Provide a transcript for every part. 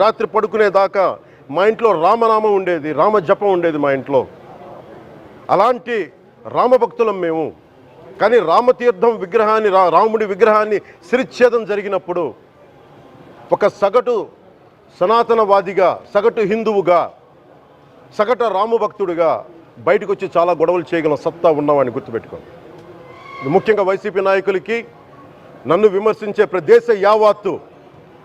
రాత్రి పడుకునేదాకా మా ఇంట్లో రామనామం ఉండేది రామ జపం ఉండేది మా ఇంట్లో. అలాంటి రామభక్తులం మేము. కానీ రామతీర్థం విగ్రహాన్ని రాముడి విగ్రహాన్ని శిరిచ్ఛేదం జరిగినప్పుడు ఒక సగటు సనాతనవాదిగా సగటు హిందువుగా సగటు రామభక్తుడిగా బయటకు వచ్చి చాలా గొడవలు చేయగల సత్తా ఉన్నామని గుర్తుపెట్టుకోండి. ముఖ్యంగా వైసీపీ నాయకులకి నన్ను విమర్శించే ప్రదేశ యావాత్తు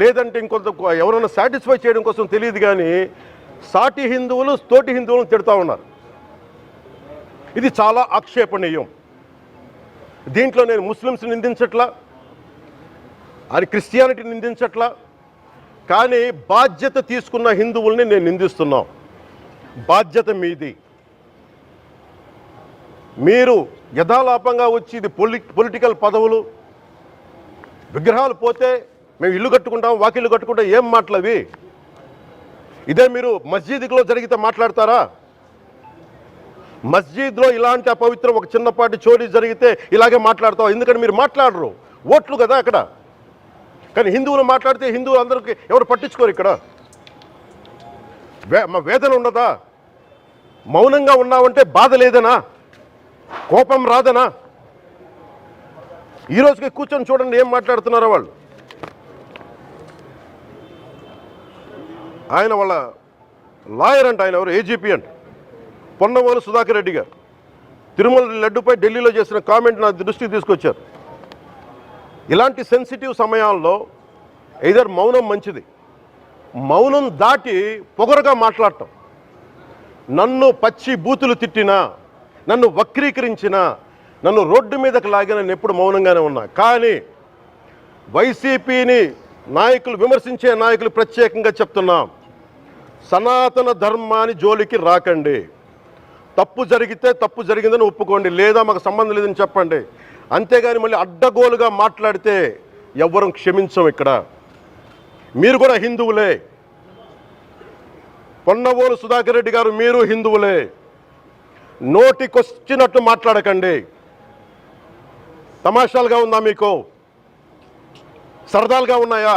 లేదంటే ఇంకొంత ఎవరైనా సాటిస్ఫై చేయడం కోసం తెలియదు కానీ సాటి హిందువులు తోటి హిందువులను తిడతా ఉన్నారు. ఇది చాలా ఆక్షేపణీయం. దీంట్లో నేను ముస్లిమ్స్ నిందించట్లా అది క్రిస్టియానిటీ నిందించట్లా కానీ బాధ్యత తీసుకున్న హిందువుల్ని నేను నిందిస్తున్నాం. బాధ్యత మీది. మీరు యథాలాపంగా వచ్చి ఇది పొలి పొలిటికల్ పదవులు విగ్రహాలు పోతే మేము ఇల్లు కట్టుకుంటాం వాకిల్లు కట్టుకుంటాం ఏం మాటలవి ఇదే మీరు మస్జిద్లో జరిగితే మాట్లాడతారా? మస్జిద్లో ఇలాంటి అపవిత్రం ఒక చిన్నపాటి చోరీ జరిగితే ఇలాగే మాట్లాడతాం ఎందుకంటే మీరు మాట్లాడరు? ఓట్లు కదా అక్కడ. కానీ హిందువులు మాట్లాడితే హిందువులు అందరికీ ఎవరు పట్టించుకోరు ఇక్కడ? వే మా వేదన ఉండదా మౌనంగా ఉన్నావంటే బాధ లేదనా? కోపం రాదనా? ఈరోజుకి కూర్చొని చూడండి ఏం మాట్లాడుతున్నారో వాళ్ళు. ఆయన వాళ్ళ లాయర్ అంట ఆయన ఎవరు? ఏజీపీ అంట. పొన్నవోలు సుధాకర్ రెడ్డి గారు. తిరుమల లడ్డుపై ఢిల్లీలో చేసిన కామెంట్ నా దృష్టికి తీసుకొచ్చారు. ఇలాంటి సెన్సిటివ్ సమయాల్లో ఇదర్ మౌనం మంచిది. మౌనం దాటి పొగరుగా మాట్లాడటం. నన్ను పచ్చి బూతులు తిట్టినా నన్ను వక్రీకరించినా నన్ను రోడ్డు మీదకి లాగిన నేను ఎప్పుడు మౌనంగానే ఉన్నా. కానీ వైసీపీని నాయకులు విమర్శించే నాయకులు ప్రత్యేకంగా చెప్తున్నాం. సనాతన ధర్మాన్ని జోలికి రాకండి. తప్పు జరిగితే తప్పు జరిగిందని ఒప్పుకోండి. లేదా మాకు సంబంధం లేదని చెప్పండి. అంతేగాని మళ్ళీ అడ్డగోలుగా మాట్లాడితే ఎవ్వరం క్షమించం ఇక్కడ. మీరు కూడా హిందువులే. పొన్నవోలు సుధాకర్ రెడ్డి గారు మీరు హిందువులే. నోటికొచ్చినట్టు మాట్లాడకండి. తమాషాలుగా ఉందా మీకు? సరదాలుగా ఉన్నాయా?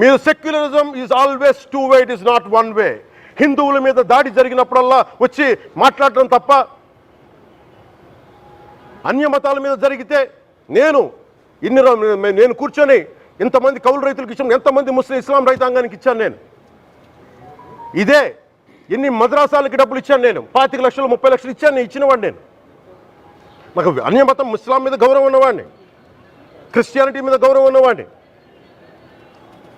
మీరు secularism is always two way it is not one way హిందువుల మీద దాడి జరిగినప్పుడల్లా వచ్చి మాట్లాడడం తప్ప అన్య మతాల మీద జరిగితే నేను ఇన్ని నేను కూర్చొని ఇంతమంది కౌలు రైతులకు ఇచ్చాను ఎంతమంది ముస్లిం ఇస్లాం రైతాంగానికి ఇచ్చాను నేను. ఇదే ఎన్ని మద్రాసాలకి డబ్బులు ఇచ్చాను నేను. పాతిక లక్షలు ముప్పై లక్షలు ఇచ్చాను నేను ఇచ్చినవాడిని నేను. నాకు అన్య మతం ఇస్లాం మీద గౌరవం ఉన్నవాడిని. క్రిస్టియానిటీ మీద గౌరవం ఉన్నవాడిని.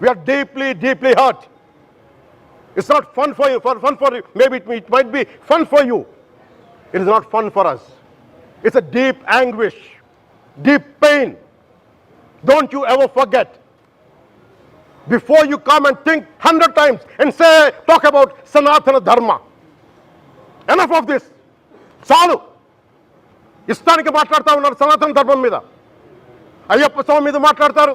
we are deeply, deeply hurt. It's not fun for you, for fun for you. Maybe it, it might be fun for you. It is not fun for us. It's a deep anguish, deep pain. Don't you ever forget. Before you come and think hundred times and say, talk about Sanatana Dharma. Enough of this. చాలు ఇష్టానికి మాట్లాడుతూ ఉన్నారు సనాతన ధర్మం మీద అయ్యప్ప స్వామి మీద మాట్లాడతారు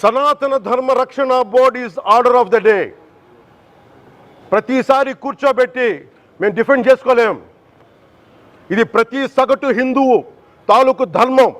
Sanatana Dharma Rakshana board is order of the day. ప్రతిసారి కూర్చోబెట్టి మేము డిఫెండ్ చేసుకోలేం. ఇది ప్రతి సగటు హిందువు తాలూకు ధర్మం.